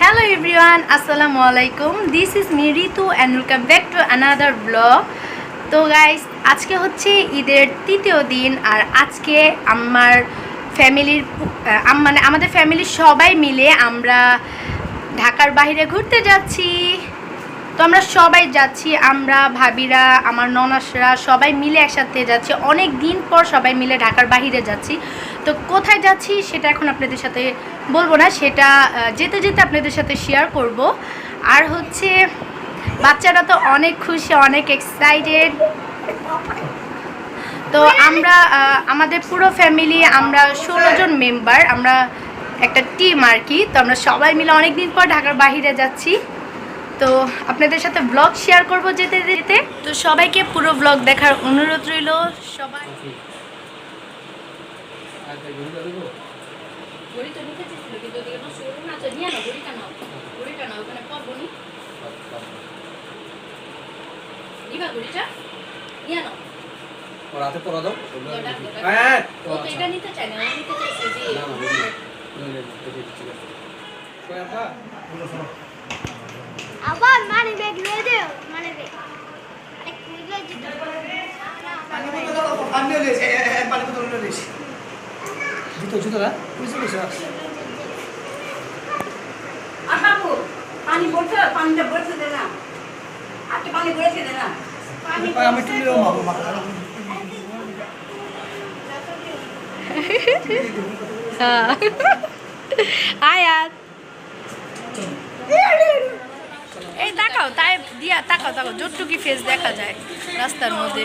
Hello everyone আসসালামু আলাইকুম this is me Ritu and welcome back to another blog তো guys আজকে হচ্ছে ঈদের তৃতীয় দিন আর আজকে আমার ফ্যামিলির মানে আমাদের ফ্যামিলির সবাই মিলে আমরা ঢাকার বাইরে ঘুরতে যাচ্ছি। তো আমরা সবাই যাচ্ছি, আমরা, ভাবিরা, আমার ননাসরা, সবাই মিলে একসাথে যাচ্ছি। অনেক দিন পর সবাই মিলে ঢাকার বাইরে যাচ্ছি। তো কোথায় যাচ্ছি সেটা এখন আপনাদের সাথে বলব না, সেটা যেতে যেতে আপনাদের সাথে শেয়ার করব। আর হচ্ছে, বাচ্চারা তো অনেক খুশি, অনেক এক্সাইটেড তো আমরা আমাদের পুরো ফ্যামিলি আমরা ষোলো জন মেম্বার আমরা একটা টিম আর কি। তো আমরা সবাই মিলে অনেক দিন পর ঢাকার বাহিরে যাচ্ছি। তো আপনাদের সাথে ব্লগ শেয়ার করব যেতে যেতে। তো সবাইকে পুরো ব্লগ দেখার অনুরোধ রইল। সবাই পরা দাও। হ্যাঁ। এটা নিতে না নিতে চাইছে আবার মানে ব্যাগ নিয়ে দেও মানে ব্যাগ। জুতো জুতো না বুঝতে পেরেছ আর বাবু পানি পড়ছে পানিটা পড়ছে দে না। আজকে পানি পড়েছে দে না। আমি একটু নিয়ে মারবো আয়াত এই তাকাও তাই দিয়া তাকাও তাকাও যতটুকি ফেস দেখা যায় রাস্তার মধ্যে।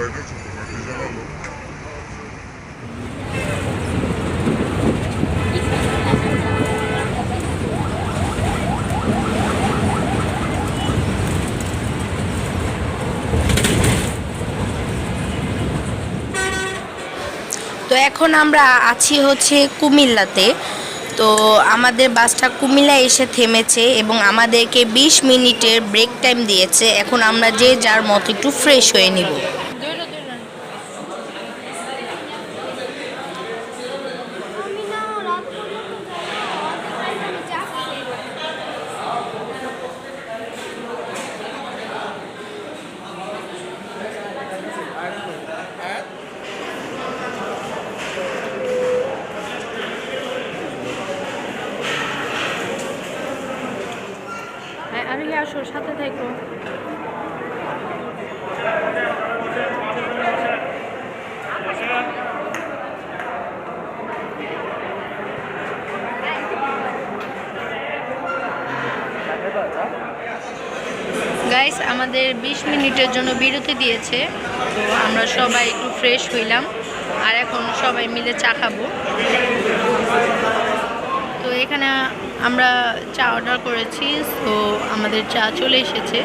তো এখন আমরা আছি হচ্ছে কুমিল্লাতে। তো আমাদের বাসটা কুমিল্লা এসে থেমেছে এবং আমাদেরকে ২০ মিনিটের ব্রেক টাইম দিয়েছে। এখন আমরা যে যার মতো একটু ফ্রেশ হয়ে নিব আমি না রাত পর্যন্ত যাচ্ছি আরে আসো, সাথে থাকো। গাইস আমাদের 20 মিনিটের জন্য বিরতি দিয়েছে। তো আমরা সবাই একটু ফ্রেশ হইলাম। আর এখন সবাই মিলে চা খাব। এখানে আমরা চা অর্ডার করেছি তো আমাদের চা চলে এসেছে।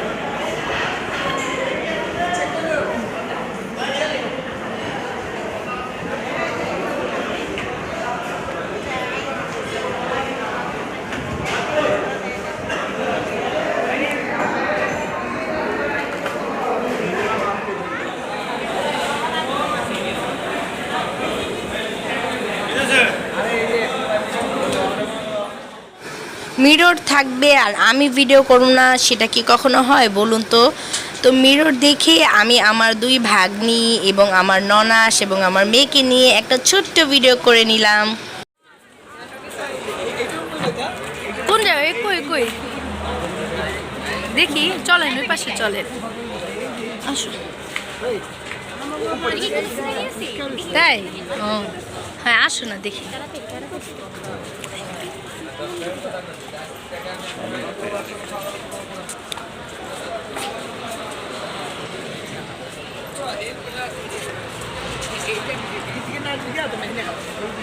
মিরর থাকবে আর আমি ভিডিও করব না, সেটা কি কখনো হয় বলুন তো? তো মিরর দেখে আমি আমার দুই ভাগ্নি এবং আমার ননাস এবং আমার মেয়েকে নিয়ে একটা ছোট্ট ভিডিও করে নিলাম। কোন জায়গায়? দেখি, চলেন, ওই পাশে চলেন। তাই? হ্যাঁ আসো না, দেখি। Geldim, gittiğinden geldim, ne yapayım?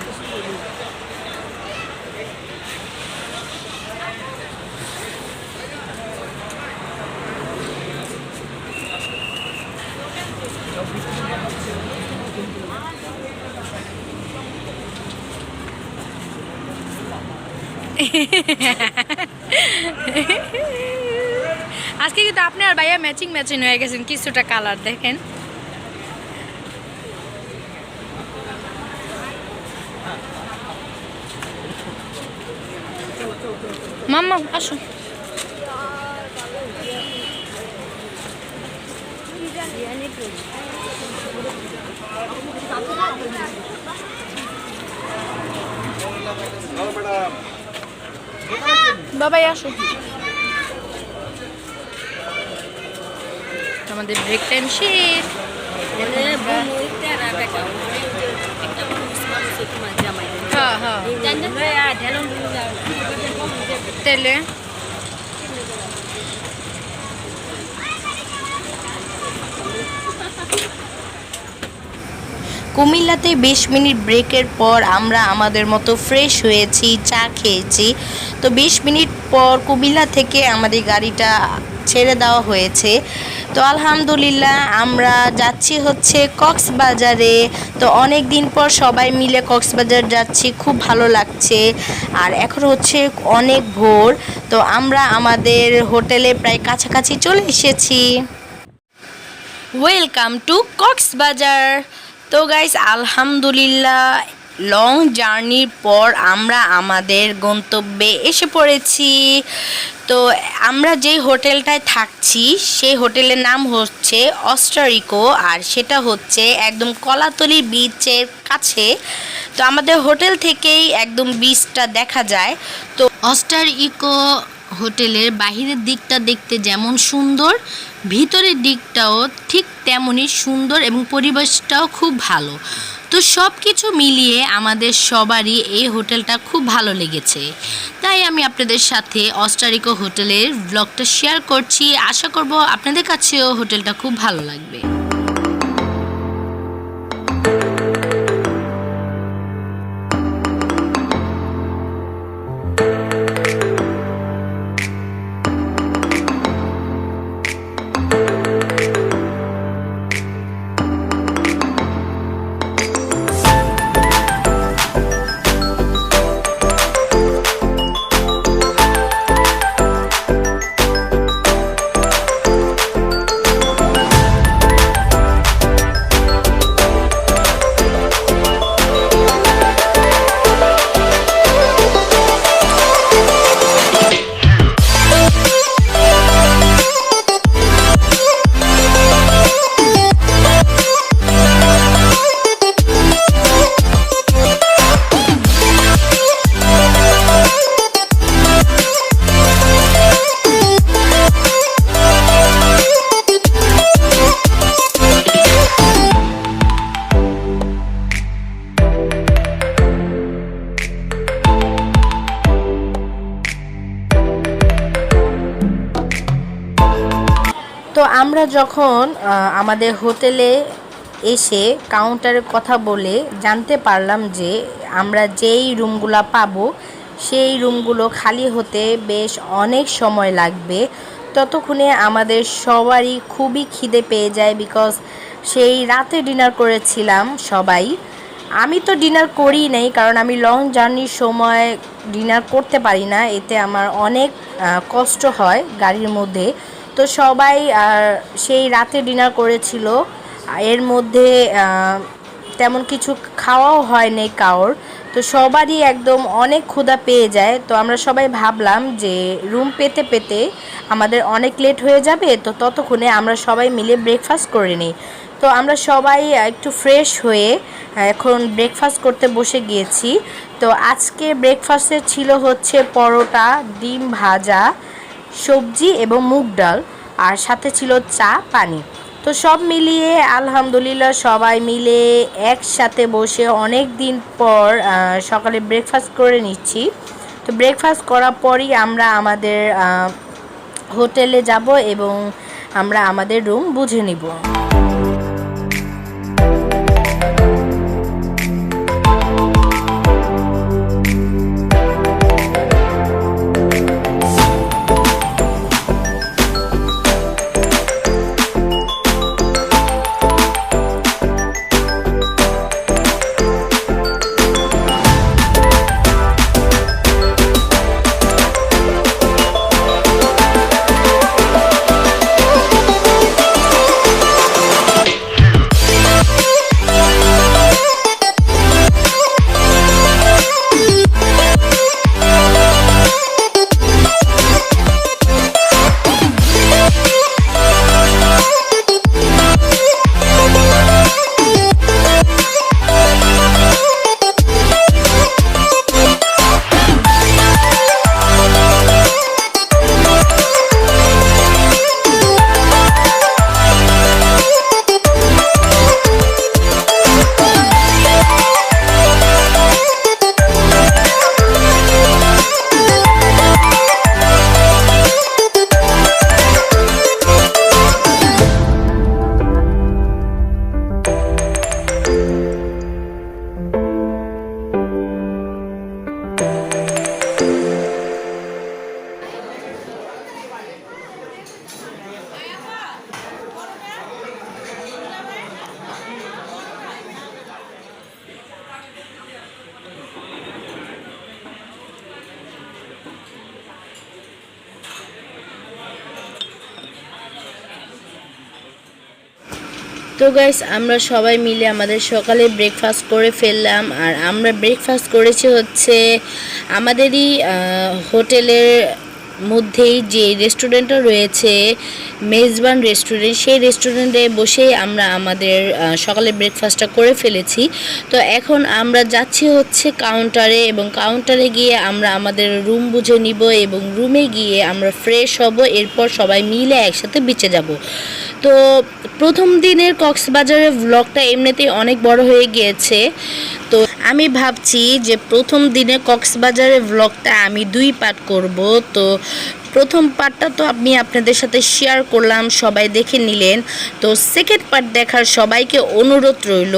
আজকে কিন্তু আপনি আর ভাইয়া ম্যাচিং ম্যাচিং হয়ে গেছেন কিছুটা কালার দেখেন। মাম্মা আসো। বাবাই আসো। আমাদের ব্রেক টাইম শেষ। হ্যাঁ হ্যাঁ। তেলে কুমিল্লাতে বিশ মিনিট ব্রেকের পর আমরা আমাদের মতো ফ্রেশ হয়েছি চা খেয়েছি। তো বিশ মিনিট পর কুমিল্লা থেকে আমাদের গাড়িটা ছেড়ে দেওয়া হয়েছে। তো আলহামদুলিল্লাহ আমরা যাচ্ছি হচ্ছে কক্সবাজারে। তো অনেক দিন পর সবাই মিলে কক্সবাজার যাচ্ছি, খুব ভালো লাগছে। আর এখন হচ্ছে অনেক ভোর। তো আমরা আমাদের হোটেলে প্রায় কাছাকাছি চলে এসেছি। Welcome to Cox's Bazar. তো গাইস আলহামদুলিল্লাহ লং জার্নির পর আমরা আমাদের গন্তব্যে এসে পড়েছি। তো আমরা যেই হোটেলটায় থাকছি, সেই হোটেলের নাম হচ্ছে অস্টারিকো আর সেটা হচ্ছে একদম কলাতলি বিচের কাছে। তো আমাদের হোটেল থেকেই একদম বিচটা দেখা যায়। তো অস্টার ইকো হোটেলের বাহিরের দিকটা দেখতে যেমন সুন্দর, ভিতরের দিকটাও ঠিক তেমনই সুন্দর এবং পরিবেশটাও খুব ভালো। তো সব কিছু মিলিয়ে আমাদের সবারই এই হোটেলটা খুব ভালো লেগেছে। তাই আমি আপনাদের সাথে অস্টারিকো হোটেলের ব্লগটা শেয়ার করছি। আশা করব আপনাদের কাছেও হোটেলটা খুব ভালো লাগবে। আমরা যখন আমাদের হোটেলে এসে কাউন্টারে কথা বলে জানতে পারলাম যে আমরা যেই রুমগুলো পাবো, সেই রুমগুলো খালি হতে বেশ অনেক সময় লাগবে। ততক্ষণে আমাদের সবারই খুবই খিদে পেয়ে যায় বিকজ সেই রাতে ডিনার করেছিলাম সবাই। আমি তো ডিনার করি নাই, কারণ আমি লং জার্নির সময় ডিনার করতে পারি না। এতে আমার অনেক কষ্ট হয় গাড়ির মধ্যে। তো সবাই সেই রাতে ডিনার করেছিল। এর মধ্যে তেমন কিছু খাওয়াও হয় নাই কারোর। তো সবারই একদম অনেক ক্ষুধা পেয়ে যায়। তো আমরা সবাই ভাবলাম যে রুম পেতে পেতে আমাদের অনেক লেট হয়ে যাবে, তো ততক্ষণে আমরা সবাই মিলে ব্রেকফাস্ট করে নিই। তো আমরা সবাই একটু ফ্রেশ হয়ে এখন ব্রেকফাস্ট করতে বসে গিয়েছি। তো আজকে ব্রেকফাস্টে ছিল হচ্ছে পরোটা, ডিম ভাজা সবজি এবং মুগ ডাল, আর সাথে ছিল চা, পানি। তো সব মিলিয়ে, আলহামদুলিল্লাহ, সবাই মিলে একসাথে বসে অনেক দিন পর সকালে ব্রেকফাস্ট করে নিচ্ছি। তো ব্রেকফাস্ট করার পরই আমরা আমাদের হোটেলে যাব এবং আমরা আমাদের রুম বুঝে নিব। তো গাইস আমরা সবাই মিলে আমাদের সকালে ব্রেকফাস্ট করে ফেললাম। আর আমরা ব্রেকফাস্ট করেছি হচ্ছে আমাদেরই হোটেলের মধ্যেই যে রেস্টুরেন্টটা রয়েছে, মেজবান রেস্টুরেন্ট সেই রেস্টুরেন্টে বসেই আমরা আমাদের সকালে ব্রেকফাস্টটা করে ফেলেছি। তো এখন আমরা যাচ্ছি হচ্ছে কাউন্টারে এবং কাউন্টারে গিয়ে আমরা আমাদের রুম বুঝে নিব এবং রুমে গিয়ে আমরা ফ্রেশ হব। এরপর সবাই মিলে একসাথে বিচে যাব। তো প্রথম দিনের কক্সবাজারের ব্লগটা এমনিতেই অনেক বড় হয়ে গিয়েছে। তো আমি ভাবছি যে প্রথম দিনে কক্সবাজারের ব্লগটা আমি দুই পার্ট করব। তো প্রথম পার্টটা তো আমি আপনাদের সাথে শেয়ার করলাম, সবাই দেখে নিলেন। তো সেকেন্ড পার্ট দেখার সবাইকে অনুরোধ রইল।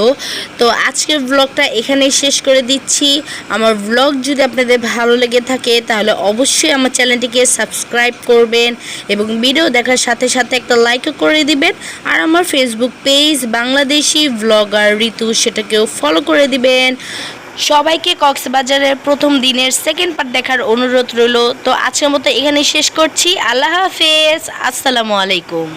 তো আজকের ব্লগটা এখানেই শেষ করে দিচ্ছি। আমার ব্লগ যদি আপনাদের ভালো লেগে থাকে, তাহলে অবশ্যই আমার চ্যানেলটিকে সাবস্ক্রাইব করবেন এবং ভিডিও দেখার সাথে সাথে একটা লাইকও করে দিবেন। আর আমার Facebook page Bangladeshi blogger Ritu, সেটাকেও ফলো করে দিবেন। সবাইকে কক্সবাজারের প্রথম দিনের সেকেন্ড পার্ট দেখার অনুরোধ রইল। তো আজকের মতো এখানে শেষ করছি। আল্লাহ হাফেজ। আসসালামু আলাইকুম।